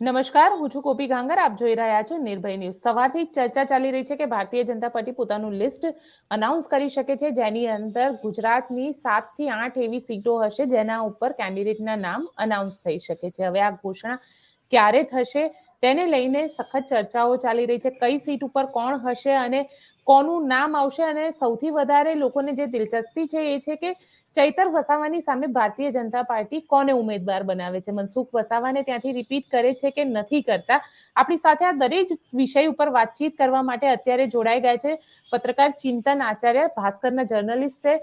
નમસ્કાર, હું છું કોપી ગાંગર. આપ જોઈ રહ્યા છો નિર્ભય ન્યૂઝ. સવારથી ચર્ચા ચાલી રહી છે કે ભારતીય જનતા પાર્ટી પોતાનું લિસ્ટ અનાઉન્સ કરી શકે છે, જેની અંદર ગુજરાતની સાતથી આઠ એવી સીટો હશે જેના ઉપર કેન્ડિડેટના નામ અનાઉન્સ થઈ શકે છે. હવે આ ઘોષણા ક્યારે થશે? તેને લઈને સખત ચર્ચાઓ ચાલી રહી છે. કઈ સીટ ઉપર કોણ હશે અને કોનું નામ આવશે? અને સૌથી વધારે લોકોને જે દિલચસ્પી છે એ છે કે ચૈતર વસાવાની સામે ભારતીય જનતા પાર્ટી કોને ઉમેદવાર બનાવે છે? મનસુખ વસાવાને ત્યાંથી રિપીટ કરે છે કે નથી કરતા? આપણી સાથે આ દરેક વિષય ઉપર વાતચીત કરવા માટે અત્યારે જોડાઈ ગયા છે પત્રકાર ચિંતન આચાર્ય, ભાસ્કરના જર્નલિસ્ટ છે.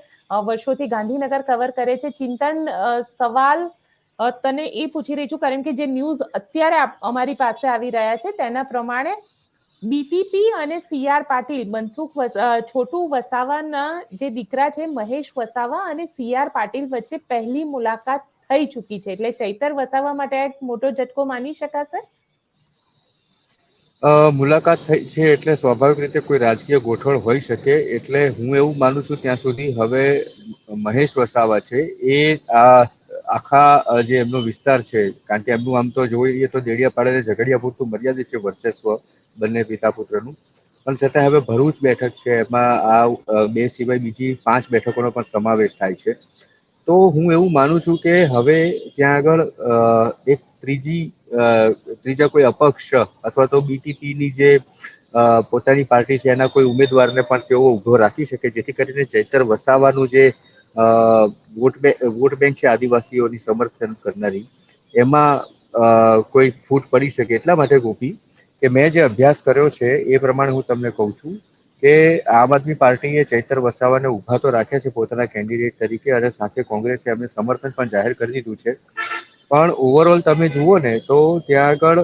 વર્ષોથી ગાંધીનગર કવર કરે છે. ચિંતન સવાલ તને એ પૂછી રહી છું, કારણ કે જે ન્યૂઝ અત્યારે અમારી પાસે આવી રહ્યા છે, તેના પ્રમાણે બીટીપી અને સીઆર પાટીલ, મનસુખ છોટુ વસાવાના જે દીકરા છે, મહેશ વસાવા અને સીઆર પાટીલ વચ્ચે પહેલી મુલાકાત થઈ ચૂકી છે. એટલે ચૈતર વસાવા માટે એક મોટો ઝટકો માની શકાશે? મુલાકાત થઈ છે એટલે સ્વાભાવિક રીતે કોઈ રાજકીય ગોઠવણ હોઈ શકે, એટલે હું એવું માનું છું ત્યાં સુધી હવે મહેશ વસાવા છે, એ આ આખા જે એમનો વિસ્તાર છે, કારણ કે એમનું આમ તો જોઈએ તો દેડિયાપાડા ઝઘડિયા પૂરતું મર્યાદિત છે વર્ચસ્વ બંને પિતા પુત્રનું. પણ છતાં હવે ભરૂચ બેઠક છે, એમાં આ બે સિવાય બીજી પાંચ બેઠકોનો પણ સમાવેશ થાય છે. તો હું એવું માનું છું કે હવે ત્યાં આગળ એક ત્રીજી ત્રીજા કોઈ અપક્ષ અથવા તો બીટીપીની જે પોતાની પાર્ટી છે, એના કોઈ ઉમેદવારને પણ તેઓ ઊભો રાખી શકે, જેથી કરીને ચૈતર વસાવાનું જે વોટ બેંક વોટ બેંક છે આદિવાસીઓની સમર્થન કરનારી. એમાં કોઈ ફૂટ પડી શકે એટલા માટે ગોપી કે મેં જે અભ્યાસ કર્યો છે એ પ્રમાણે હું તમને કહું છું કે આમ આદમી પાર્ટીએ ચૈતર વસાવાને ઊભા તો રાખ્યા છે પોતાના કેન્ડિડેટ તરીકે અને સાથે કોંગ્રેસે એમને સમર્થન પણ જાહેર કરી દીધું છે. પણ ઓવરઓલ તમે જુઓ ને તો ત્યાં આગળ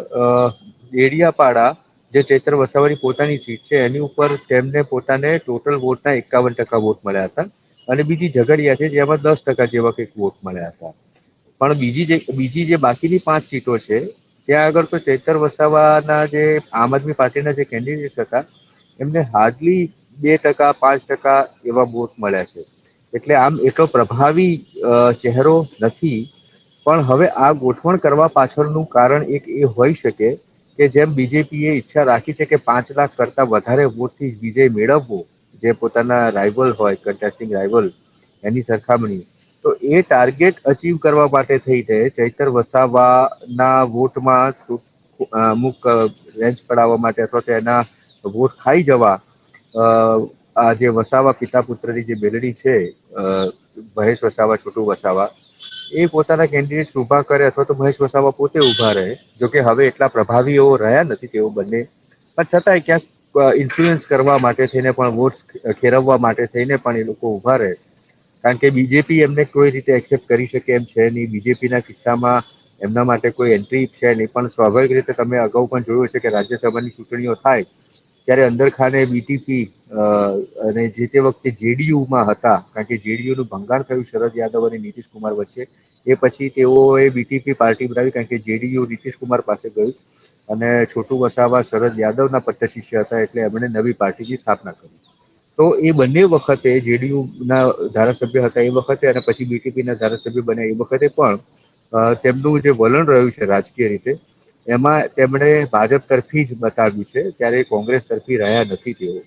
ડેડિયાપાડા જે ચૈત્ર વસાવાની પોતાની સીટ છે એની ઉપર તેમને પોતાને ટોટલ વોટના એકાવન ટકા વોટ મળ્યા હતા. અને બીજી ઝઘડિયા છે જેમાં દસ ટકા જેવા કંઈક વોટ મળ્યા હતા. પણ બીજી જે બીજી જે બાકીની પાંચ સીટો છે, ત્યાં આગળ તો ચૈતર વસાવાના જે આમ આદમી પાર્ટીના જે કેન્ડિડેટ હતા, એમને હાર્ડલી બે ટકા, પાંચ ટકા એવા વોટ મળ્યા છે. એટલે આમ એટલો પ્રભાવી ચહેરો નથી. પણ હવે આ ગોઠવણ કરવા પાછળનું કારણ એક એ હોઈ શકે કે જેમ બીજેપીએ ઈચ્છા રાખી છે કે પાંચ લાખ કરતાં વધારે વોટથી વિજય મેળવવો જે પોતાના રાઇવલ હોય કન્ટેસ્ટિંગ રાઇવલ એની સરખામણી. તો એ ટાર્ગેટ અચીવ કરવા માટે થઈ છે. ચૈતર વસાવાના વોટમાં અમુક રેન્જ પડાવવા માટે અથવા તો એના વોટ ખાઈ જવા આ જે વસાવા પિતા પુત્રની જે બેલડી છે મહેશ વસાવા, છોટું વસાવા, એ પોતાના કેન્ડિડેટ ઊભા કરે અથવા તો મહેશ વસાવા પોતે ઊભા રહે. જોકે હવે એટલા પ્રભાવીઓ રહ્યા નથી તેઓ બંને. પણ છતાંય ક્યાંક ઇન્ફ્લુઅન્સ કરવા માટે થઈને પણ વોટ્સ ખેરવવા માટે થઈને પણ એ લોકો ઊભા રહે. કારણ કે બીજેપી એમને કોઈ રીતે એક્સેપ્ટ કરી શકે એમ છે નહીં. બીજેપીના કિસ્સામાં એમના માટે કોઈ એન્ટ્રી છે નહીં. પણ સ્વાભાવિક રીતે તમે અગાઉ પણ જોયું છે કે રાજ્યસભાની ચૂંટણીઓ થાય ત્યારે અંદરખાને બીટીપી અને જે તે વખતે જેડીયુમાં હતા, કારણ કે જેડીયુનું ભંગાણ થયું શરદ યાદવ અને નીતિશ કુમાર વચ્ચે, એ પછી તેઓએ બીટીપી પાર્ટી બનાવી, કારણ કે જેડીયુ નીતિશ કુમાર પાસે ગયું. અને છોટું વસાવા, શરદ યાદવના પટ્ટ શિષ્ય હતા એટલે એમણે નવી પાર્ટીની સ્થાપના કરી. તો એ બંને વખતે જેડીયુના ધારાસભ્ય હતા એ વખતે અને પછી બીટીપીના ધારાસભ્ય બન્યા એ વખતે પણ તેમનું જે વલણ રહ્યું છે રાજકીય રીતે, એમાં તેમણે ભાજપ તરફી જ બતાવ્યું છે ત્યારે કોંગ્રેસ તરફી રહ્યા નથી તેઓ.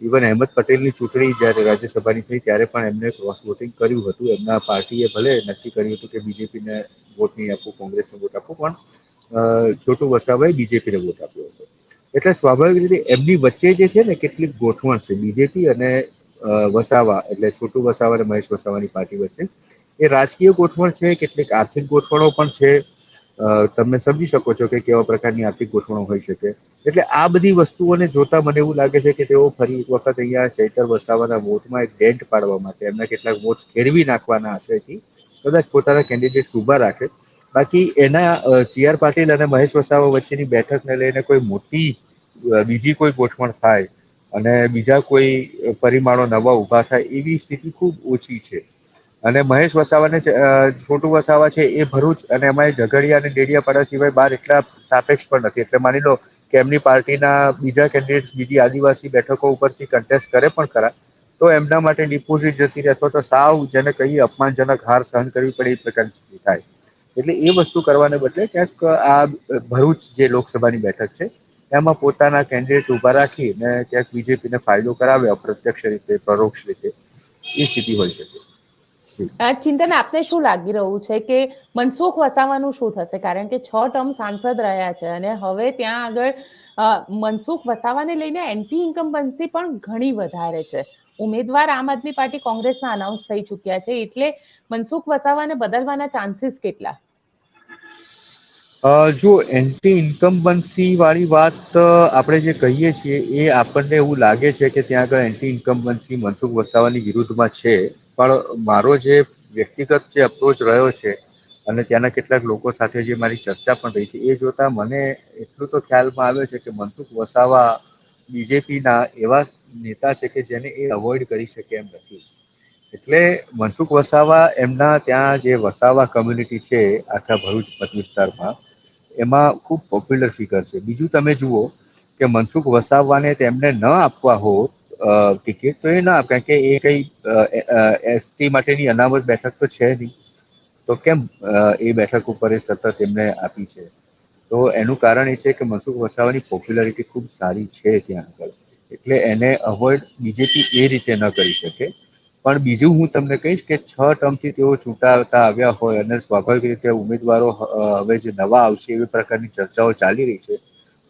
ઇવન અહેમદ પટેલની ચૂંટણી જ્યારે રાજ્યસભાની થઈ ત્યારે પણ એમને ક્રોસ વોટિંગ કર્યું હતું. એમના પાર્ટીએ ભલે નક્કી કર્યું હતું કે બીજેપીને વોટ નહીં આપવું કોંગ્રેસને વોટ આપવું પણ છોટું વસાવાએ બીજેપીને વોટ આપ્યો હતો. એટલે સ્વાભાવિક રીતે એમની વચ્ચે જે છે ને કેટલીક ગોઠવણ છે, બીજેપી અને વસાવા એટલે છોટું વસાવા અને મહેશ વસાવાની પાર્ટી વચ્ચે, એ રાજકીય ગોઠવણ છે, કેટલીક આર્થિક ગોઠવણો પણ છે તમે સમજી શકો છો કે કેવા પ્રકારની આર્થિક ગોઠવણો હોઈ શકે. એટલે આ બધી વસ્તુઓને જોતા મને એવું લાગે છે કે તેઓ ફરી એક વખત અહીંયા ચૈતર વસાવાના વોટમાં એક ડેન્ટ પાડવા માટે એમના કેટલાક વોટ્સ ફેરવી નાખવાના આશયથી કદાચ પોતાના કેન્ડિડેટ ઊભા રાખે. બાકી એના સી આર પાટીલ અને મહેશ વસાવા વચ્ચેની બેઠકને લઈને કોઈ મોટી બીજી કોઈ ગોઠવણ થાય અને બીજા કોઈ પરિમાણો નવા ઊભા થાય એવી સ્થિતિ ખૂબ ઓછી છે. અને મહેશ વસાવાને છોટું વસાવા છે એ ભરૂચ અને એમાં ઝઘડિયા અને ડેડિયાપાડા સિવાય બહાર એટલા સાપેક્ષ પણ નથી. એટલે માની લો કે એમની પાર્ટીના બીજા કેન્ડિડેટ્સ બીજી આદિવાસી બેઠકો ઉપરથી કન્ટેસ્ટ કરે પણ ખરા, તો એમના માટે ડિપોઝિટ જતી રહે અથવા તો સાવ જેને કહીએ અપમાનજનક હાર સહન કરવી પડે એ પ્રકારની સ્થિતિ થાય. એટલે એ વસ્તુ કરવાને બદલે ક્યાંક આ ભરૂચ જે લોકસભાની બેઠક છે એમાં પોતાના કેન્ડિડેટ ઊભા રાખી ને ક્યાંક બીજેપીને ફાયદો કરાવે, અપ્રત્યક્ષ રીતે, પરોક્ષ રીતે, એ સ્થિતિ હોઈ શકે. ચિંતન આપને શું લાગી રહ્યું છે કે મનસુખ વસાવાનું શું થશે? કારણ કે છ ટર્મ સાંસદ રહ્યા છે અને હવે ત્યાં આગળ મનસુખ વસાવાને લઈને એન્ટી ઇન્કમ્બન્સી પણ ઘણી વધારે છે. ઉમેદવાર આમ આદમી પાર્ટી કોંગ્રેસના અનાઉન્સ થઈ ચૂક્યા છે, એટલે મનસુખ વસાવાને બદલવાના ચાન્સીસ કેટલા? જો એન્ટી ઇન્કમ્બન્સી વાળી વાત આપણે જે કહીએ છીએ, એ આપણને એવું લાગે છે કે ત્યાં આગળ એન્ટી ઇન્કમ્બન્સી મનસુખ વસાવાની વિરુદ્ધમાં છે. પણ મારો જે વ્યક્તિગત જે અપ્રોચ રહ્યો છે અને ત્યાંના કેટલાક લોકો સાથે જે મારી ચર્ચા પણ રહી છે, એ જોતા મને એટલું તો ખ્યાલમાં આવે છે કે મનસુખ વસાવા બીજેપીના એવા નેતા છે કે જેને એ અવોઇડ કરી શકે એમ નથી. એટલે મનસુખ વસાવા એમના ત્યાં જે વસાવા કમ્યુનિટી છે, આખા ભરૂચ મત વિસ્તારમાં એમાં ખૂબ પોપ્યુલર ફિગર છે. બીજું તમે જુઓ કે મનસુખ વસાવવાને તેમને ન આપવા અ, ટિકિટ તો એ ના કારણ કે એ કંઈ એસટી માટેની અનામત બેઠક તો છે નહીં. તો કેમ એ બેઠક ઉપર એ સતત એમને આપી છે? તો એનું કારણ એ છે કે મનસુખ વસાવાની પોપ્યુલારિટી ખૂબ સારી છે ત્યાં આગળ. એટલે એને અવોઇડ બીજેપી એ રીતે ન કરી શકે. પણ બીજું હું તમને કહીશ કે છ ટર્મથી તેઓ ચૂંટાતા આવ્યા હોય અને સ્વાભાવિક રીતે ઉમેદવારો હવે જે નવા આવશે એવી પ્રકારની ચર્ચાઓ ચાલી રહી છે,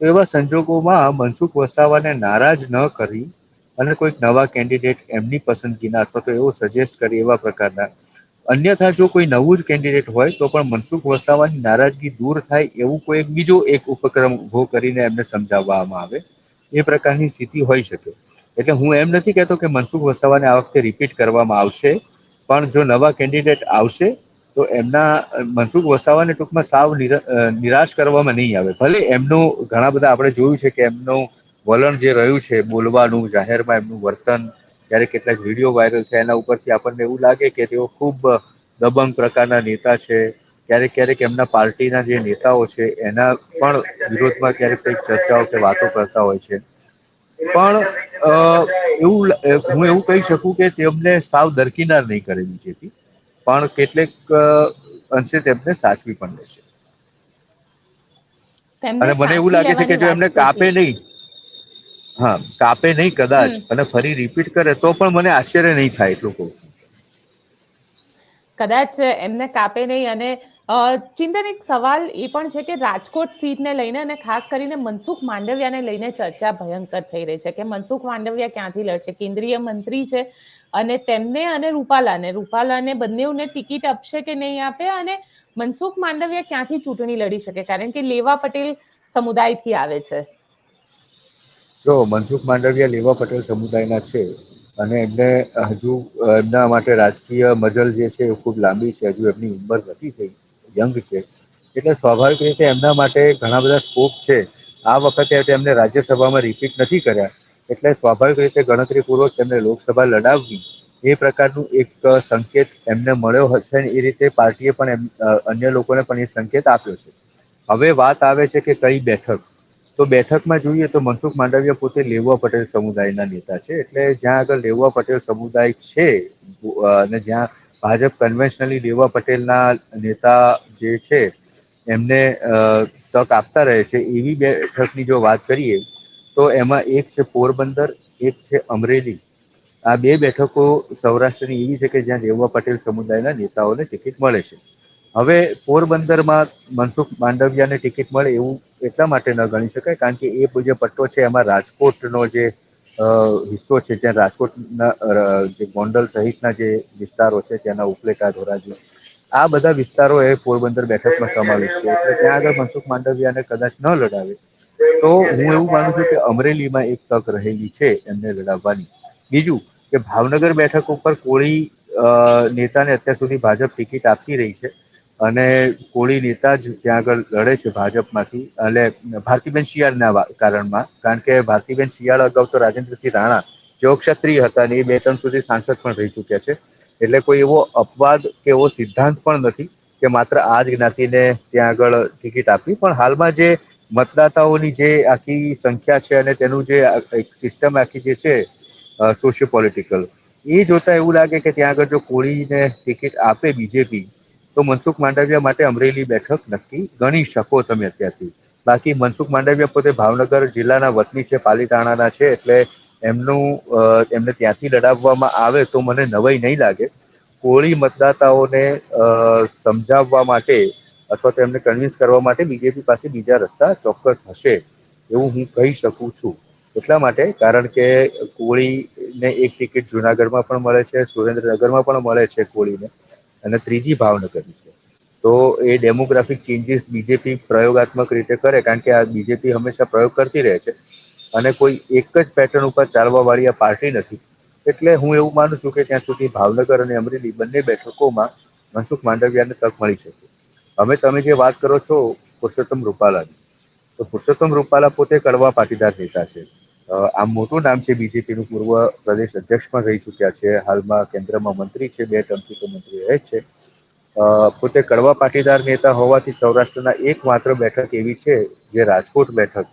તો એવા સંજોગોમાં મનસુખ વસાવાને નારાજ ન કરી અને કોઈક નવા કેન્ડિડેટ એમની પસંદગીના અથવા તો એવો સજેસ્ટ કરી એવા પ્રકારના. અન્યથા જો કોઈ નવું જ કેન્ડિડેટ હોય તો પણ મનસુખ વસાવાની નારાજગી દૂર થાય એવું કોઈ બીજો એક ઉપક્રમ ઊભો કરીને એમને સમજાવવામાં આવે. એ પ્રકારની સ્થિતિ હોઈ શકે. એટલે હું એમ નથી કહેતો કે મનસુખ વસાવાને આ વખતે રિપીટ કરવામાં આવશે, પણ જો નવા કેન્ડિડેટ આવશે, તો એમના, મનસુખ વસાવાને ટૂંકમાં સાવ નિરા- નિરાશ કરવામાં નહીં આવે. ભલે એમનું ઘણા બધા આપણે જોયું છે કે એમનું વલણ જે રહ્યું છે બોલવાનું, જાહેરમાં એમનું વર્તન ત્યારે કેટલાક વીડિયો વાયરલ થયા એના ઉપરથી આપણને એવું લાગે કે તેઓ ખૂબ દબંગ પ્રકારના નેતા છે ક્યારેક ક્યારેક એમના પાર્ટીના જે નેતાઓ છે એના પણ વિરોધમાં ક્યારેક કંઈક ચર્ચાઓ કે વાતો કરતા હોય છે. પણ એવું હું એવું કહી શકું કે તેમને સાવ દરકિનાર નહીં કરે બીજેપી. પણ કેટલેક અંશે તેમને સાચવી પણ લે છે. અને મને એવું લાગે છે કે જો એમને કાપે નહીં હા કાપે નહીં કદાચ અને ફરી રિપીટ કરે તો પણ મને આશ્ચર્ય નહીં થાય એટલું કહું કદાચ એમને કાપે નહીં અને ચિંતન એક સવાલ એ પણ છે કે રાજકોટ સીટને લઈને અને ખાસ કરીને મનસુખ માંડવિયાને લઈને ચર્ચા ભયંકર થઈ રહી છે કે મનસુખ માંડવિયા ક્યાંથી લડશે? કેન્દ્રીય મંત્રી છે અને તેમને અને રૂપાલાને રૂપાલાને બંનેઓને ટિકિટ આપશે કે નહીં આપે? અને મનસુખ માંડવિયા ક્યાંથી ચૂંટણી લડી શકે? કારણ કે લેવા પટેલ સમુદાયથી આવે છે. જો મનસુખ માંડવિયા લેવા પટેલ સમુદાયના છે અને એમને હજુ એમના માટે રાજકીય મજલ જે છે એ ખૂબ લાંબી છે, હજુ એમની ઉંમર નથી થઈ. યંગ છે. એટલે સ્વાભાવિક રીતે એમના માટે ઘણા બધા સ્કોપ છે. આ વખતે એમને રાજ્યસભામાં રિપીટ નથી કર્યા. એટલે સ્વાભાવિક રીતે ગણતરીપૂર્વક તેમને લોકસભા લડાવવી એ પ્રકારનું એક સંકેત એમને મળ્યો હશે એ રીતે પાર્ટીએ પણ એમ અન્ય લોકોને પણ એ સંકેત આપ્યો છે. હવે વાત આવે છે કે કઈ બેઠક. તો બેઠકમાં જોઈએ તો મનસુખ માંડવિયા પોતે લેવા પટેલ સમુદાયના નેતા છે. એટલે જ્યાં આગળ લેવા પટેલ સમુદાય છે અને જ્યાં ભાજપ કન્વેન્શનલી દેવા પટેલના નેતા જે છે, એમને તક આપતા રહે છે, એવી બેઠકની જો વાત કરીએ, તો એમાં એક છે પોરબંદર, એક છે અમરેલી. આ બે બેઠકો સૌરાષ્ટ્રની એવી છે કે જ્યાં લેવા પટેલ સમુદાયના નેતાઓને ટિકિટ મળે છે. હવે પોરબંદરમાં મનસુખ માંડવિયાને ટિકિટ મળે એવું એટલા માટે ન ગણી શકાય, કારણ કે એ જે પટ્ટો છે, એમાં રાજકોટનો જે હિસ્સો છે જ્યાં રાજકોટના જે ગોંડલ સહિતના જે વિસ્તારો છે ત્યાંના ઉપલેટા ધોરાજી, આ બધા વિસ્તારો એ પોરબંદર બેઠકમાં સમાવેશ છે. એટલે ત્યાં આગળ મનસુખ માંડવિયાને કદાચ ન લડાવે, તો હું એવું માનું છું કે અમરેલીમાં એક તક રહેલી છે એમને લડાવવાની. બીજું કે ભાવનગર બેઠક ઉપર કોળી નેતાને અત્યાર સુધી ભાજપ ટિકિટ આપતી રહી છે. અને કોળી નેતા જ ત્યાં આગળ લડે છે ભાજપમાંથી. એટલે ભારતીબેન શિયાળના કારણમાં. કારણ કે ભારતીબેન શિયાળ અગાઉ તો રાજેન્દ્રસિંહ રાણા જેઓ ક્ષત્રિય હતા અને એ બે ત્રણ સુધી સાંસદ પણ રહી ચૂક્યા છે. એટલે કોઈ એવો અપવાદ કે એવો સિદ્ધાંત પણ નથી કે માત્ર આ જ જ્ઞાતિને ત્યાં આગળ ટિકિટ આપવી. પણ હાલમાં જે મતદાતાઓની જે આખી સંખ્યા છે અને તેનું જે એક સિસ્ટમ આખી જે છે સોશિયો પોલિટિકલ એ જોતા એવું લાગે કે ત્યાં આગળ જો કોળીને ટિકિટ આપે બીજેપી તો મનસુખ માંડવિયા માટે અમરેલી બેઠક નક્કી. ગણી શકો તમે અત્યારથી. બાકી મનસુખ માંડવિયા પોતે ભાવનગર જિલ્લાના વતની છે, પાલીતાણાના છે, એટલે એમનું એમને ત્યાંથી લડાવવામાં આવે તો મને નવાઈ નહીં લાગે. કોળી મતદાતાઓને સમજાવવા માટે અથવા તો એમને કન્વિન્સ કરવા માટે બીજેપી પાસે બીજા રસ્તા ચોક્કસ હશે એવું હું કહી શકું છું. એટલા માટે કારણ કે કોળીને એક ટિકિટ જુનાગઢમાં પણ મળે છે, સુરેન્દ્રનગરમાં પણ મળે છે કોળીને. અને ત્રીજી ભાવનગરની છે. તો એ ડેમોગ્રાફિક ચેન્જીસ બીજેપી પ્રયોગાત્મક રીતે કરે, કારણ કે આ બીજેપી હંમેશા પ્રયોગ કરતી રહે છે. અને કોઈ એક જ પેટર્ન ઉપર ચાલવા વાળી આ પાર્ટી નથી. એટલે હું એવું માનું છું કે ત્યાં સુધી ભાવનગર અને અમરેલી બંને બેઠકોમાં મનસુખ માંડવિયાને તક મળી શકે. હવે તમે જે વાત કરો છો પુરુષોત્તમ રૂપાલાની, તો પુરુષોત્તમ રૂપાલા પોતે કડવા પાટીદાર નેતા છે. આમ મોટું નામ છે બીજેપીનું. પૂર્વ પ્રદેશ અધ્યક્ષ પણ રહી ચૂક્યા છે. હાલમાં કેન્દ્રમાં મંત્રી છે. બે ટર્મથી તો મંત્રી રહે છે. પોતે કડવા પાટીદાર નેતા હોવાથી સૌરાષ્ટ્રના એકમાત્ર બેઠક એવી છે જે રાજકોટ બેઠક,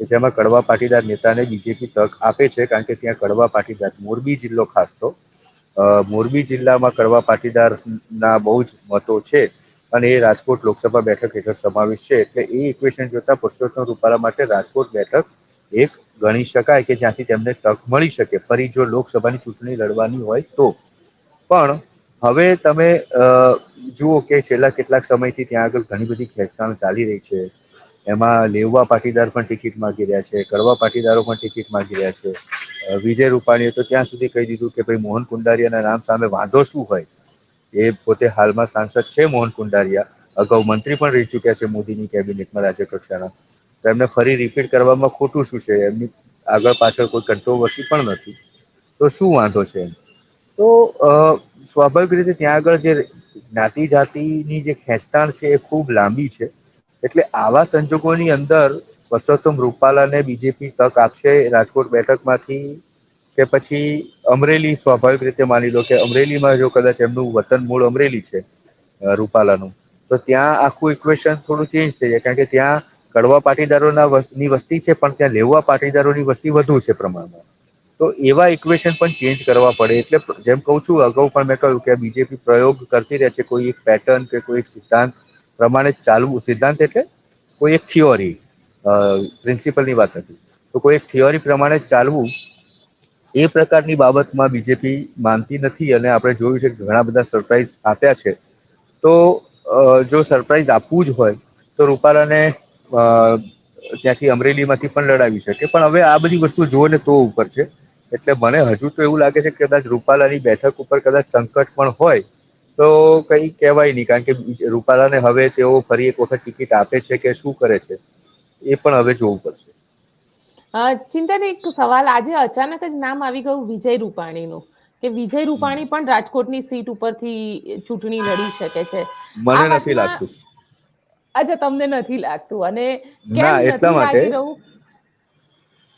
કે જેમાં કડવા પાટીદાર નેતાને બીજેપી તક આપે છે, કારણ કે ત્યાં કડવા પાટીદાર મોરબી જિલ્લો ખાસ તો. મોરબી જિલ્લામાં કડવા પાટીદારના બહુ જ મતો છે અને એ રાજકોટ લોકસભા બેઠક હેઠળ સમાવેશ છે. એટલે એ ઇક્વેશન જોતા પુરુષોત્તમ રૂપાલા માટે રાજકોટ બેઠક એક ગણી શકાય કે જ્યાંથી તેમને તક મળી શકે. ફરી જો લોકસભાની ચૂંટણી લડવાની હોય તો. પણ હવે તમે જુઓ કે છેલ્લા કેટલાક સમયથી ત્યાં આગળ ઘણી બધી ખેંચતાણ ચાલી રહી છે. એમાં લેવા પાટીદાર પણ ટિકિટ માંગી રહ્યા છે કડવા પાટીદારો પણ ટિકિટ માંગી રહ્યા છે. વિજય રૂપાણીએ તો ત્યાં સુધી કહી દીધું કે ભાઈ મોહન કુંડારિયાના નામ સામે વાંધો શું હોય? એ પોતે હાલમાં સાંસદ છે મોહન કુંડારિયા. અગાઉ મંત્રી પણ રહી ચૂક્યા છે મોદીની કેબિનેટમાં રાજ્ય કક્ષાના તો એમને ફરી રિપીટ કરવામાં ખોટું શું છે? એમની આગળ પાછળ કોઈ કંટ્રોવર્સી પણ નથી. તો શું વાંધો છે એમ? તો સ્વાભાવિક રીતે ત્યાં આગળ જે જ્ઞાતિ જાતિની જે ખેંચતાણ છે એ ખૂબ લાંબી છે. એટલે આવા સંજોગોની અંદર પરસોત્તમ રૂપાલાને બીજેપી તક આપશે રાજકોટ બેઠકમાંથી કે પછી અમરેલી સ્વાભાવિક રીતે માની લો કે અમરેલીમાં જો કદાચ એમનું વતન મૂળ અમરેલી છે રૂપાલાનું. તો ત્યાં આખું ઇક્વેશન થોડું ચેન્જ થઈ જાય. કારણ કે ત્યાં કડવા પાટીદારોના ની વસ્તી છે, પણ ત્યાં લેવા પાટીદારોની વસ્તી વધુ છે પ્રમાણમાં. તો એવા ઇક્વેશન પણ ચેન્જ કરવા પડે. એટલે જેમ કહું છું, અગાઉ પણ મેં કહ્યું કે બીજેપી પ્રયોગ કરતી રહે છે, કોઈ એક પેટર્ન કે કોઈ એક સિદ્ધાંત પ્રમાણે ચાલવું સિદ્ધાંત એટલે કોઈ એક થિયોરી પ્રિન્સિપલની વાત નથી તો કોઈ એક થિયોરી પ્રમાણે ચાલવું એ પ્રકારની બાબતમાં બીજેપી માનતી નથી અને આપણે જોયું છે કે ઘણા બધા સરપ્રાઇઝ આપ્યા છે. તો જો સરપ્રાઇઝ આપવું જ હોય, તો રૂપાલાને ત્યાંથી અમરેલીમાંથી પણ લડાવી શકે. પણ હવે આ બધી વસ્તુ જુઓ ને તો ઉપર છે. એટલે મને હજુ તો એવું લાગે છે કે કદાચ રૂપાલાની બેઠક ઉપર કદાચ સંકટ પણ હોય તો કંઈ કહેવાય નહીં. કારણ કે રૂપાલાને હવે તેઓ ફરી એક વખત ટિકિટ આપે છે કે શું કરે છે એ પણ હવે જોવું પડશે. ચિંતન એક સવાલ. આજે અચાનક જ નામ આવી ગયું વિજય રૂપાણીનું કે વિજય રૂપાણી પણ રાજકોટની સીટ ઉપરથી ચૂંટણી લડી શકે છે. મને નથી લાગતું. અચ્છા તમને નથી લાગતું અને ના, એટલા નથી માટે-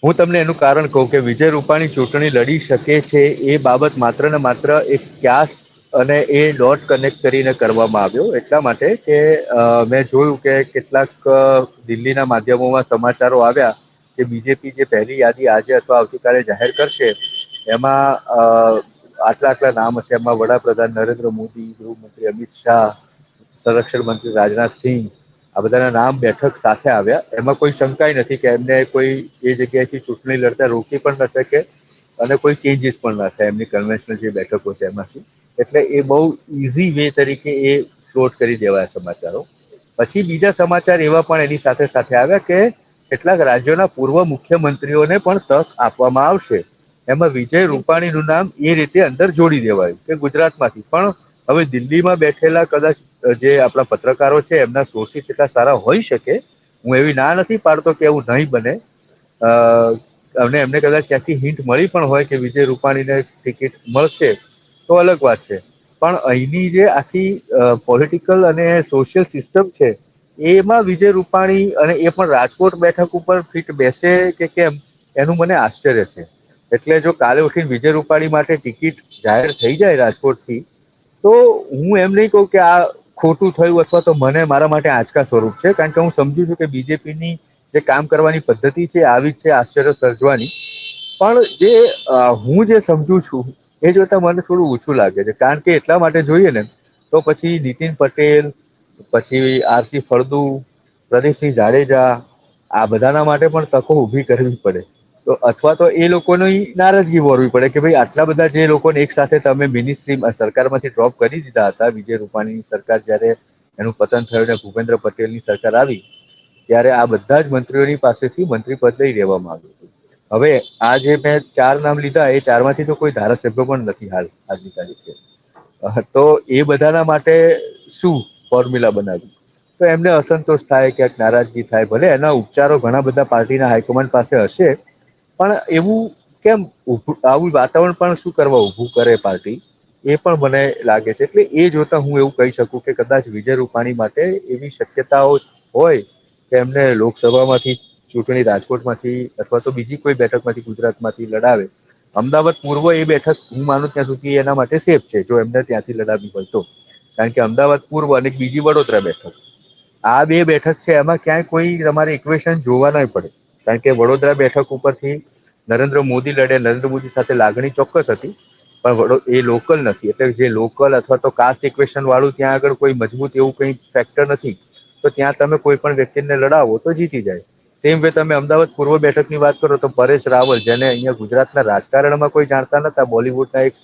હું તમને એનું કારણ કહું કે વિજય રૂપાણી ચૂંટણી લડી શકે છે એ બાબત માત્ર ને માત્ર એક ક્યાસ અને એ ડોટ કનેક્ટ કરીને કરવામાં આવ્યો. એટલા માટે કે મેં જોયું કે કેટલાક દિલ્હીના માધ્યમોમાં સમાચારો આવ્યા કે બીજેપી જે પહેલી યાદી આજે અથવા આવતીકાલે જાહેર કરશે એમાં આટલા આટલા નામ હશે. એમાં વડાપ્રધાન નરેન્દ્ર મોદી ગૃહમંત્રી અમિત શાહ સંરક્ષણ મંત્રી રાજનાથ સિંહ આ બધાના નામ બેઠક સાથે આવ્યા. એમાં કોઈ શંકાય નથી કે એમને કોઈ એ જગ્યાએથી ચૂંટણી લડતા રોકી પણ ન શકે અને કોઈ ચેન્જીસ પણ ના થાય એમની કન્વેન્શનલ જે બેઠકો છે એમાંથી. એટલે એ બહુ ઇઝી વે તરીકે એ ફ્લોટ કરી દેવાયા સમાચારો. પછી બીજા સમાચાર એવા પણ એની સાથે સાથે આવ્યા કે કેટલાક રાજ્યોના પૂર્વ મુખ્યમંત્રીઓને પણ તક આપવામાં આવશે. એમાં વિજય રૂપાણીનું નામ એ રીતે અંદર જોડી દેવાયું કે ગુજરાતમાંથી પણ હવે દિલ્હીમાં બેઠેલા કદાચ જે આપણા પત્રકારો છે, એમના સોર્સિસ એટલા સારા હોઈ શકે. હું એવી ના નથી પાડતો કે એવું નહીં બને. અને એમને કદાચ ક્યાંથી હિન્ટ મળી પણ હોય કે વિજય રૂપાણીને ટિકિટ મળશે, તો અલગ વાત છે. પણ અહીંની જે આખી પોલિટિકલ અને સોશિયલ સિસ્ટમ છે, એમાં વિજય રૂપાણી અને એ પણ રાજકોટ બેઠક ઉપર ફિટ બેસે કે કેમ, એનું મને આશ્ચર્ય છે. એટલે જો કાલે ઉઠીને વિજય રૂપાણી માટે ટિકિટ જાહેર થઈ જાય રાજકોટથી તો હું એમ નહીં કહું કે આ ખોટું થયું અથવા તો મને મારા માટે આંચકા સ્વરૂપ છે, કારણ કે હું સમજુ છું કે બીજેપીની જે કામ કરવાની પદ્ધતિ છે, આવી જ છે, આશ્ચર્ય સર્જવાની. પણ જે હું જે સમજુ છું, એ જોતા મને થોડું ઓછું લાગે છે. કારણ કે એટલા માટે જોઈએ ને, તો પછી નીતિન પટેલ, પછી આરસી ફળદુ, પ્રદીપસિંહ જાડેજા, આ બધાના માટે પણ તકો ઊભી કરવી પડે. તો અથવા તો એ લોકોની નારાજગી વોરવી પડે કે ભાઈ આટલા બધા જે લોકોને એક સાથે તમે મિનિસ્ટ્રી સરકારમાંથી ડ્રોપ કરી દીધા હતા, વિજય રૂપાણીની સરકાર જ્યારે એનું પતન થયું ને ભૂપેન્દ્ર પટેલની સરકાર આવી, ત્યારે આ બધા જ મંત્રીઓની પાસેથી મંત્રીપદ લઈ લેવામાં આવ્યું હતું. હવે આ જે મેં ચાર નામ લીધા, એ ચારમાંથી તો કોઈ ધારાસભ્ય પણ નથી હાલ આજની તારીખે. તો એ બધાના માટે શું ફોર્મ્યુલા બનાવ્યું? તો એમને અસંતોષ થાય, ક્યાંક નારાજગી થાય, ભલે એના ઉપચારો ઘણા બધા પાર્ટીના હાઈકમાન્ડ પાસે હશે પણ એવું કેમ આવું વાતાવરણ પણ શું કરવા ઊભું કરે પાર્ટી? એ પણ મને લાગે છે. એટલે એ જોતા હું એવું કહી શકું કે કદાચ વિજય રૂપાણી માટે એવી શક્યતાઓ હોય કે એમને લોકસભામાંથી, ચૂંટણી રાજકોટમાંથી અથવા તો બીજી કોઈ બેઠકમાંથી, ગુજરાતમાંથી લડાવે. અમદાવાદ પૂર્વ એ બેઠક હું માનું ત્યાં સુધી એના માટે સેફ છે, જો એમને ત્યાંથી લડાવવી હોય તો. કારણ કે અમદાવાદ પૂર્વ અને બીજી વડોદરા બેઠક. આ બે બેઠક છે, એમાં ક્યાંય કોઈ તમારે ઇક્વેશન જોવા નહીં પડે. કારણ કે વડોદરા બેઠક ઉપરથી નરેન્દ્ર મોદી લડે, નરેન્દ્ર મોદી સાથે લાગણી ચોક્કસ હતી, પણ વડો, એ લોકલ નથી. એટલે જે લોકલ અથવા તો કાસ્ટ ઇક્વેશન વાળું ત્યાં આગળ કોઈ મજબૂત એવું કંઈ ફેક્ટર નથી, તો ત્યાં તમે કોઈ પણ વ્યક્તિને લડાવો તો જીતી જાય. સેમ વે તમે અમદાવાદ પૂર્વ બેઠકની વાત કરો તો પરેશ રાવલ, જેને અહીંયા ગુજરાતના રાજકારણમાં કોઈ જાણતા નતા બોલિવૂડના એક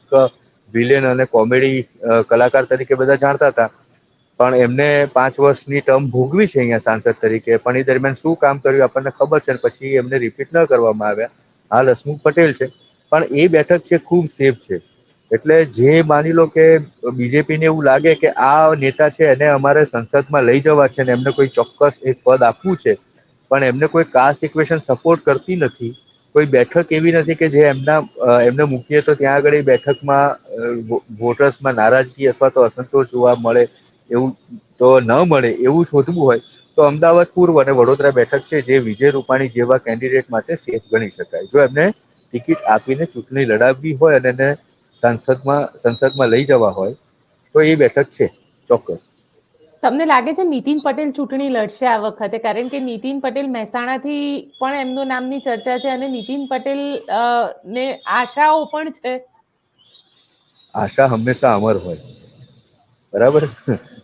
વિલેન અને કોમેડી કલાકાર તરીકે બધા જાણતા હતા પણ એમને પાંચ વર્ષની ટર્મ ભોગવી છે અહીંયા સાંસદ તરીકે. પણ એ દરમિયાન શું કામ કર્યું આપણને ખબર છે પછી એમને રિપીટ ન કરવામાં આવ્યા. હાલ હસમુખ પટેલ છે. પણ એ બેઠક છે ખૂબ સેફ છે. એટલે જે માની લો કે બીજેપીને એવું લાગે કે આ નેતા છે એને અમારે સંસદમાં લઈ જવા છે ને એમને કોઈ ચોક્કસ એક પદ આપવું છે, પણ એમને કોઈ કાસ્ટ ઇક્વેશન સપોર્ટ કરતી નથી. કોઈ બેઠક એવી નથી કે જે એમના, એમને મૂકીએ તો ત્યાં આગળ એ બેઠકમાં વોટર્સમાં નારાજગી અથવા તો અસંતોષ જોવા મળે. એવું તો ન મળે એવું શોધવું હોય તો અમદાવાદ પૂર્વ અને વડોદરા બેઠક છે જે વિજય રૂપાણી જેવા કેન્ડિડેટ માટે સેફ ગણી શકાય. જો એમને ટિકિટ આપીને ચૂંટણી લડાવવી હોય અને એને સંસદમાં સંસદમાં લઈ જવા હોય તો એ બેઠક છે ચોક્કસ. તમને લાગે છે નીતિન પટેલ ચૂંટણી લડશે આ વખતે? કારણ કે નીતિન પટેલ મહેસાણાથી પણ એમનું નામની ચર્ચા છે અને નીતિન પટેલ ને આશાઓ પણ છે. આશા હંમેશા અમર હોય. બરાબર?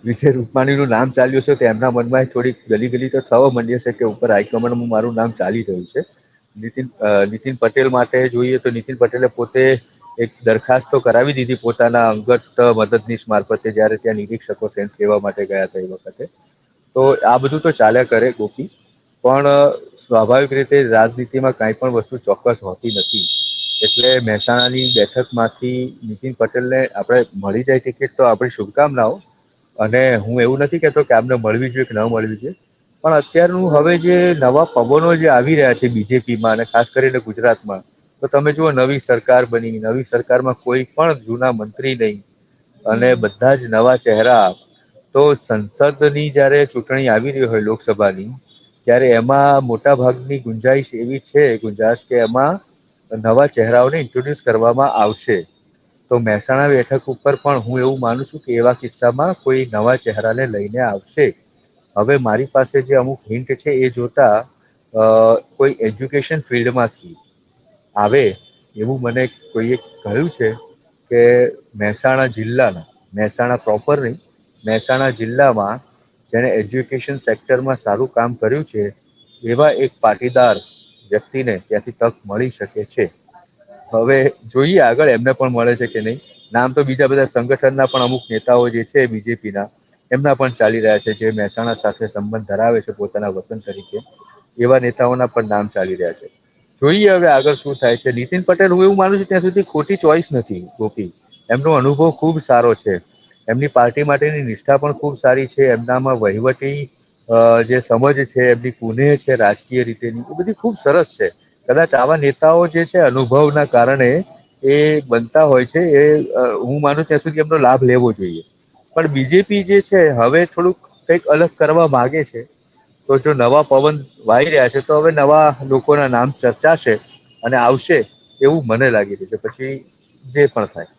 વિજય રૂપાણીનું નામ ચાલ્યું છે તો એમના મનમાં થોડીક ગલી ગલી તો થવા માંડી હશે કે ઉપર હાઈકમાન્ડમાં મારું નામ ચાલી રહ્યું છે. નીતિન નીતિન પટેલ માટે જોઈએ તો નીતિન પટેલે પોતે એક દરખાસ્ત તો કરાવી દીધી પોતાના અંગત મદદનીશ મારફતે જ્યારે ત્યાં નિરીક્ષકો સેન્સ લેવા માટે ગયા હતા એ વખતે. તો આ બધું તો ચાલ્યા કરે ગોપી. પણ સ્વાભાવિક રીતે રાજનીતિમાં કાંઈ પણ વસ્તુ ચોક્કસ હોતી નથી. એટલે મહેસાણાની બેઠકમાંથી નીતિન પટેલને આપણે મળી જાય ટિકિટ તો આપણી શુભકામનાઓ. અને હું એવું નથી કહેતો કે આમને મળવી જોઈએ કે ન મળવી જોઈએ. પણ અત્યારનું હવે જે નવા પવનો જે આવી રહ્યા છે બીજેપીમાં અને ખાસ કરીને ગુજરાતમાં, તો તમે જુઓ નવી સરકાર બની, નવી સરકારમાં કોઈ પણ જૂના મંત્રી નહીં. અને બધા જ નવા ચહેરા. તો સંસદની જ્યારે ચૂંટણી આવી રહી હોય લોકસભાની, ત્યારે એમાં મોટા ભાગની ગુંજાઈશ એવી છે, ગુંજાશ કે એમાં નવા ચહેરાઓને ઇન્ટ્રોડ્યુસ કરવામાં આવશે. તો મહેસાણા બેઠક ઉપર પણ હું એવું માનું છું કે એવા કિસ્સામાં કોઈ નવા ચહેરાને લઈને આવશે. હવે મારી પાસે જે અમુક હિન્ટ છે એ જોતા કોઈ એજ્યુકેશન ફિલ્ડમાંથી આવે એવું મને કોઈએ કહ્યું છે કે મહેસાણા જિલ્લાના, મહેસાણા પ્રોપર નહીં, મહેસાણા જિલ્લામાં જેણે એજ્યુકેશન સેક્ટરમાં સારું કામ કર્યું છે, એવા એક પાટીદાર વ્યક્તિને ત્યાંથી તક મળી શકે છે. હવે જોઈએ આગળ એમને પણ મળે છે કે નહીં. નામ તો બીજા બધા સંગઠનના પણ અમુક નેતાઓ જે છે બીજેપીના, એમના પણ ચાલી રહ્યા છે. જે મહેસાણા સાથે સંબંધ ધરાવે છે પોતાના વતન તરીકે, એવા નેતાઓના પણ નામ ચાલી રહ્યા છે. જોઈએ હવે આગળ શું થાય છે. નીતિન પટેલ, હું એવું માનું છું ત્યાં સુધી ખોટી ચોઈસ નથી, ગોપી. એમનો અનુભવ ખૂબ સારો છે. એમની પાર્ટી માટેની નિષ્ઠા પણ ખૂબ સારી છે. એમનામાં વહીવટી જે સમજ છે, એમની કુનેહ છે, રાજકીય રીતેની, એ બધી ખૂબ સરસ છે. કદાચ આવા નેતાઓ જે છે, અનુભવના કારણે એ બનતા હોય છે, એ હું માનું ત્યાં સુધી એમનો લાભ લેવો જોઈએ. પણ બીજેપી જે છે, હવે થોડુંક કંઈક અલગ કરવા માગે છે. તો જો નવા પવન વાઈ રહ્યા છે, તો હવે નવા લોકોના નામ ચર્ચાશે અને આવશે એવું મને લાગી રહ્યું છે. પછી જે પણ થાય.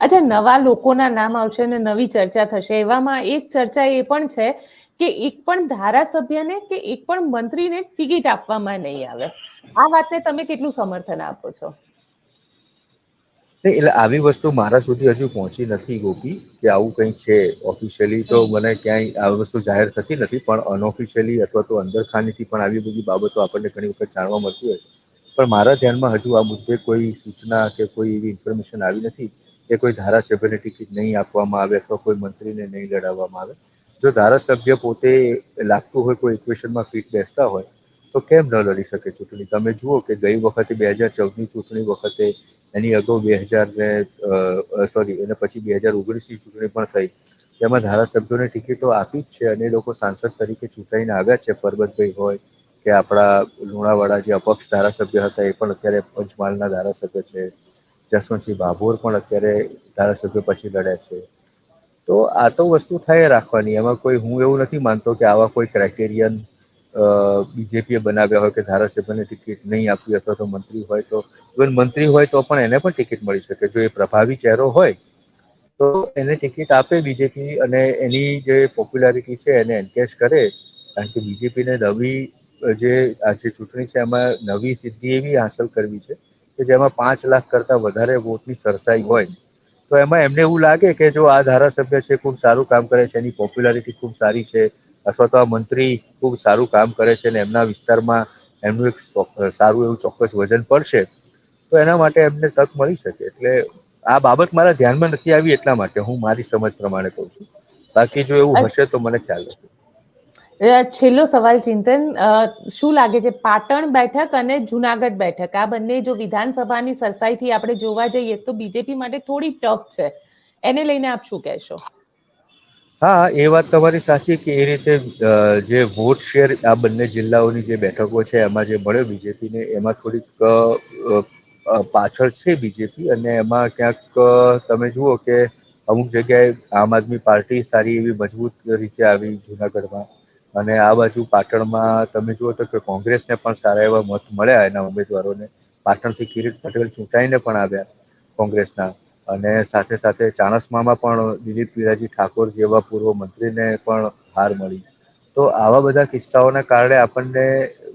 અચ્છા નવા લોકોના નામ આવશે અને નવી ચર્ચા થશે. એવામાં એક ચર્ચા એ પણ છે કે એક પણ ધારાસભ્યને કે એક પણ મંત્રીને ટિકિટ આપવામાં નહીં આવે. આ વાતને તમે કેટલું સમર્થન આપો છો? એટલે આવી વસ્તુ મારા સુધી હજુ પહોંચી નથી ગોપી કે આવું કંઈ છે. ઓફિશિયલી તો મને ક્યાંય આ વસ્તુ જાહેર થતી નથી પણ અનઓફિશિયલી અથવા તો અંદરખાનીથી પણ આવી બધી બાબતો આપણને ઘણી વખત જાણવા મળતી હોય છે. પણ મારા ધ્યાનમાં હજુ આ મુદ્દે કોઈ સૂચના કે કોઈ એવી ઇન્ફોર્મેશન આવી નથી. કે કોઈ ધારાસભ્યને ટિકિટ નહીં આપવામાં આવે અથવા કોઈ મંત્રીને નહીં લડાવવામાં આવે. જો ધારાસભ્ય પોતે લાગતું હોય, કોઈ ઇક્વેશનમાં ફિટ બેસતા હોય, તો કેમ ન લડી શકે ચૂંટણી? તમે જુઓ કે ગઈ વખતે બે હજાર ચૌદની ચૂંટણી વખતે એની અગાઉ બે હજાર ને સોરી એને પછી બે હજાર ઓગણીસની ચૂંટણી પણ થઈ. તેમાં ધારાસભ્યોને ટિકિટો આપી જ છે અને એ લોકો સાંસદ તરીકે ચૂંટાઈને આવ્યા છે. પરબતભાઈ હોય કે આપણા લુણાવાડા જે અપક્ષ ધારાસભ્ય હતા, એ પણ અત્યારે પંચમહાલના ધારાસભ્ય છે. જસવંતસિંહ ભાભોર પણ અત્યારે ધારાસભ્ય પછી લડ્યા છે. તો આ તો વસ્તુ થાય રાખવાની. એમાં કોઈ હું એવું નથી માનતો કે આવા કોઈ ક્રાઇટેરિયન બીજેપીએ બનાવ્યા હોય કે ધારાસભ્યને ટિકિટ નહીં આપવી અથવા તો મંત્રી હોય તો ઇવન મંત્રી હોય તો પણ એને પણ ટિકિટ મળી શકે. જો એ પ્રભાવી ચહેરો હોય, તો એને ટિકિટ આપે બીજેપી અને એની જે પોપ્યુલારિટી છે એને એન્કેશ કરે. કારણ કે બીજેપીને નવી, જે આ જે ચૂંટણી છે, એમાં નવી સિદ્ધિ એવી હાંસલ કરવી છે કે જેમાં પાંચ લાખ કરતાં વધારે વોટની સરસાઈ હોય તો એમાં એમને એવું લાગે કે જો આ ધારાસભ્ય છે ખૂબ સારું કામ કરે છે એની પોપ્યુલારિટી ખૂબ સારી છે અથવા તો આ મંત્રી ખૂબ સારું કામ કરે છે અને એમના વિસ્તારમાં એમનું એક સારું એવું ચોક્કસ વજન પડશે તો એના માટે એમને તક મળી શકે. એટલે આ બાબત મારા ધ્યાનમાં નથી આવી એટલા માટે હું મારી સમજ પ્રમાણે કહું છું. બાકી જો એવું હશે તો મને ખ્યાલ નથી. છેલ્લો સવાલ ચિંતન શું લાગે છે પાટણ બેઠક અને જુનાગઢ બેઠક? આ બંને જો વિધાનસભાની સરસાઈથી આપણે જોવા જઈએ તો બીજેપી માટે થોડી ટફ છે. એને લઈને આપ શું કહેશો? હા, એ વાત તમારી સાચી કે એ રીતે જે વોટ શેર આ બંને જિલ્લાઓની જે બેઠકો છે, એમાં જે મળ્યો બીજેપીને, એમાં થોડીક પાછળ છે બીજેપી અને એમાં ક્યાંક તમે જુઓ કે અમુક જગ્યાએ આમ આદમી પાર્ટી સારી એવી મજબૂત રીતે આવી જુનાગઢમાં. અને આ બાજુ પાટણમાં તમે જુઓ તો કે કોંગ્રેસને પણ સારા એવા મત મળ્યા એના ઉમેદવારોને. પાટણથી કિરીટ પટેલ ચૂંટાઈને પણ આવ્યા કોંગ્રેસના. અને સાથે સાથે ચાણસમામાં પણ દિલીપ પીરાજી ઠાકોર જેવા પૂર્વ મંત્રીને પણ હાર મળી. તો આવા બધા કિસ્સાઓના કારણે આપણને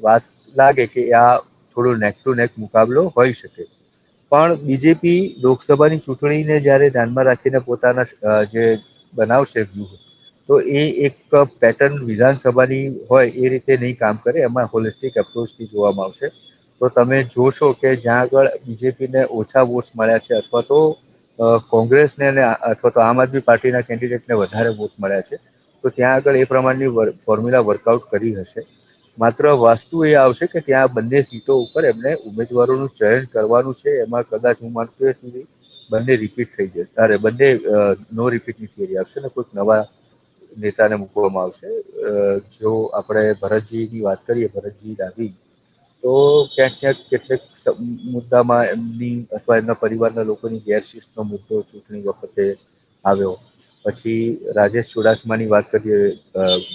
વાત લાગે કે આ થોડો નેક ટુ નેક મુકાબલો હોઈ શકે. પણ બીજેપી લોકસભાની ચૂંટણીને જ્યારે ધ્યાનમાં રાખીને પોતાના જે બનાવશે વ્યૂહ તો એ એક પેટર્ન વિધાનસભાની હોય એ રીતે નહીં કામ કરે, એમાં હોલિસ્ટિક એપ્રોચથી જોવામાં આવશે. તો તમે જોશો કે જ્યાં આગળ બીજેપીને ઓછા વોટ્સ મળ્યા છે અથવા તો કોંગ્રેસને અને અથવા તો આમ આદમી પાર્ટીના કેન્ડિડેટને વધારે વોટ મળ્યા છે, તો ત્યાં આગળ એ પ્રમાણની ફોર્મ્યુલા વર્કઆઉટ કરી હશે. માત્ર વાસ્તુ એ આવશે કે ત્યાં બંને સીટો ઉપર એમને ઉમેદવારોનું ચયન કરવાનું છે, એમાં કદાચ હું માનતો સુધી બંને રિપીટ થઈ જશે, અરે, બંને નો રિપીટની થિયરી આવશે ને કોઈક નવા નેતાને મૂકવામાં આવશે. જો આપણે ભરતજીની વાત કરીએ, ભરતજી ડાભી તો ક્યાંક ક્યાંક કેટલેક મુદ્દામાં એમની અથવા એમના પરિવારના લોકોની ગેરશિસ્તનો મુદ્દો ચૂંટણી વખતે આવ્યો. પછી રાજેશ ચુડાસમાની વાત કરીએ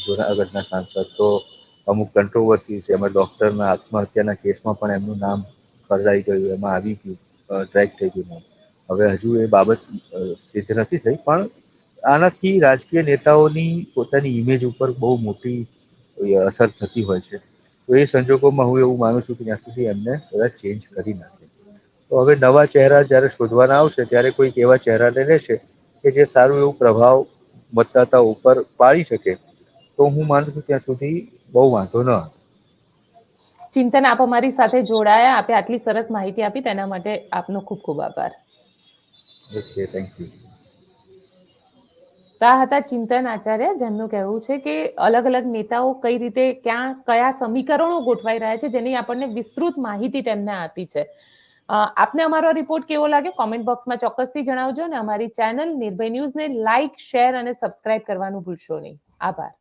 જુનાગઢના સાંસદ, તો અમુક કંટ્રોવર્સીસ એમાં ડૉક્ટરના આત્મહત્યાના કેસમાં પણ એમનું નામ ફરડાઈ ગયું, એમાં આવી ગયું ટ્રેક થઈ ગયું નામ. હવે હજુ એ બાબત સિદ્ધ નથી થઈ, પણ આનાથી રાજકીય નેતાઓની પોતાની ઇમેજ ઉપર બહુ મોટી અસર થતી હોય છે. તો એ સંજોગોમાં હું એવું માનું છું કે ત્યાં સુધી એમને કદાચ ચેન્જ કરી નાખે. તો હવે નવા ચહેરા જ્યારે શોધવાના આવશે ત્યારે કોઈક એવા ચહેરાને લેશે કે જે સારું એવું પ્રભાવ મતદાતા ઉપર પાડી શકે. તો હું માનું છું ત્યાં સુધી બહુ વાંધો ન આવે. ચિંતન આપ અમારી સાથે જોડાયા. આપે આટલી સરસ માહિતી આપી. તેના માટે આપનો ખૂબ ખૂબ આભાર. ઓકે થેન્ક યુ તો આ હતા ચિંતન આચાર્ય, જેમનું કહેવું છે કે અલગ અલગ નેતાઓ કઈ રીતે ક્યાં, કયા સમીકરણો ગોઠવાઈ રહ્યા છે જેની આપણને વિસ્તૃત માહિતી તેમને આપી છે. આપને અમારો રિપોર્ટ કેવો લાગે કોમેન્ટ બોક્સમાં ચોક્કસથી જણાવજો અને અમારી ચેનલ નિર્ભય ન્યૂઝને લાઇક શેર અને સબસ્ક્રાઇબ કરવાનું ભૂલશો નહીં. આભાર.